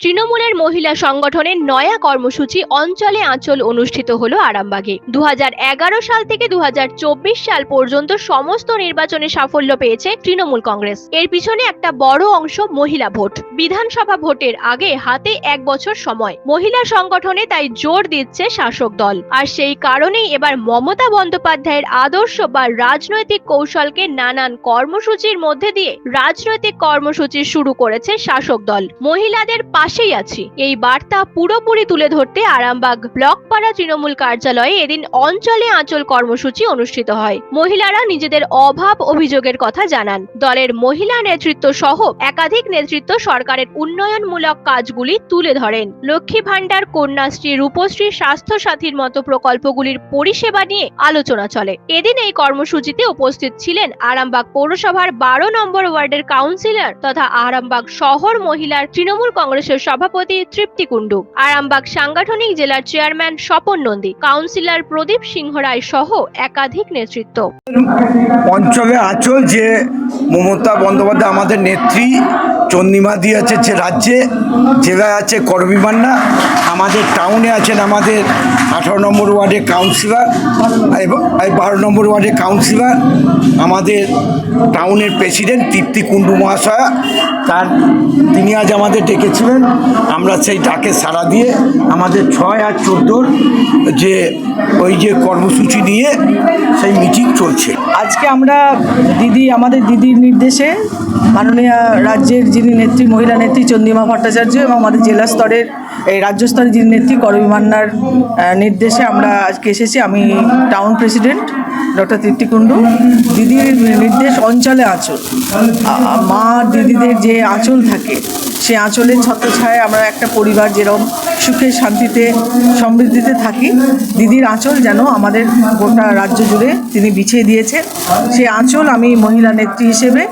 তৃণমূলের মহিলা সংগঠনের নয়া কর্মসূচি অঞ্চলে আঁচল অনুষ্ঠিত হলো আরামবাগে। দুহাজার এগারো সাল থেকে দুহাজার চব্বিশ সাল পর্যন্ত সমস্ত নির্বাচনে সাফল্য পেয়েছে তৃণমূল কংগ্রেস। এর পিছনে একটা বড় অংশ মহিলা ভোট। বিধানসভা ভোটের আগে হাতে এক বছর সময়। মহিলা সংগঠনে তাই জোর দিচ্ছে শাসক দল। আর সেই কারণেই এবার মমতা বন্দ্যোপাধ্যায়ের আদর্শ বা রাজনৈতিক কৌশলকে নানান কর্মসূচির মধ্যে দিয়ে রাজনৈতিক কর্মসূচি শুরু করেছে শাসক দল। মহিলাদের পাশেই আছি। এই বার্তা পুরোপুরি তুলে ধরতে আরামবাগ ব্লক পাড়া তৃণমূল কার্যালয়ে এদিন অঞ্চলে আঁচল কর্মসূচি অনুষ্ঠিত হয়। মহিলারা নিজেদের অভাব অভিযোগের কথা জানান। দলের মহিলা নেতৃত্ব সহ একাধিক নেতৃত্ব সরকারের উন্নয়নমূলক কাজগুলি তুলে ধরেন। লক্ষ্মী ভাণ্ডার, কন্যাশ্রী, রূপশ্রী স্বাস্থ্য সাথীর মতো প্রকল্পগুলির পরিষেবা নিয়ে আলোচনা চলে। এদিন এই কর্মসূচিতে উপস্থিত ছিলেন আরামবাগ পৌরসভার বারো নম্বর ওয়ার্ডের কাউন্সিলর তথা আরামবাগ শহর মহিলার তৃণমূল কংগ্রেসের সভাপতি তৃপ্তি কুণ্ডু। আরামবাগ সাংগঠনিক জেলার চেয়ারম্যান স্বপন নন্দী, কাউন্সিলর প্রদীপ সিংহ রায় সহ একাধিক নেতৃত্ব। পঞ্চমে আচল যে মমতা বন্দ্যোপাধ্যায় আমাদের নেত্রী চন্দ্রিমা দি আছে যে রাজ্যে জেলায় আছে করবী মান্না আমাদের টাউনে আছেন আমাদের আঠারো নম্বর ওয়ার্ডের কাউন্সিলর এবং বারো নম্বর ওয়ার্ডের কাউন্সিলর আমাদের টাউনের প্রেসিডেন্ট তৃপ্তি কুণ্ডু মহাশয়া। তার, তিনি আজ আমাদের ডেকেছিলেন। আমরা সেই ডাকে সাড়া দিয়ে আমাদের ছয় আর চোদ্দোর যে, ওই যে কর্মসূচি নিয়ে সেই মিটিং চলছে। আজকে আমরা দিদি, আমাদের দিদির নির্দেশে মাননীয় রাজ্যের যিনি নেত্রী, মহিলা নেত্রী চন্দিমা ভট্টাচার্য এবং আমাদের জেলা স্তরের এই রাজ্য স্তরের যিনি নেত্রী করবী মান্নার নির্দেশে আমরা আজকে এসেছি। আমি town president doctor Tripti Kundu. দিদির নির্দেশ অঞ্চলে আঁচল। মা দিদিদের যে আঁচল থাকে সে আঁচলের ছত্রছায়ায় আমরা একটা পরিবার যেরকম সুখে শান্তিতে, সমৃদ্ধিতে থাকি, দিদির আঁচল যেন আমাদের গোটা রাজ্য জুড়ে তিনি বিছিয়ে দিয়েছেন। সেই আঁচল আমি মহিলা নেত্রী হিসেবে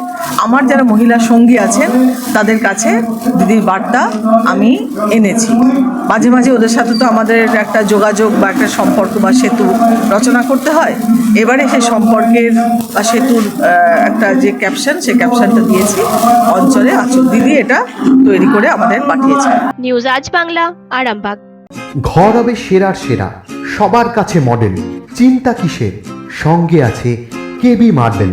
আমার যারা মহিলা সঙ্গী আছেন তাদের কাছে দিদির বার্তা আমি এনেছি। মাঝে মাঝে ওদের সাথে তো আমাদের একটা যোগাযোগ বা একটা সম্পর্ক বা সেতু রচনা করতে হয়। এবারে সেই সম্পর্কের বা সেতুর একটা যে ক্যাপশন সেই ক্যাপশনটা দিয়েছি। অঞ্চলে আঁচল দিদি এটা তৈরি করে আমাদের পাঠিয়েছে। নিউজ আজ বাংলা আরামবাগ। ঘর হবে সেরার সেরা সবার কাছে মডেল চিন্তা কিসের? সঙ্গে আছে কেবি মার্বেল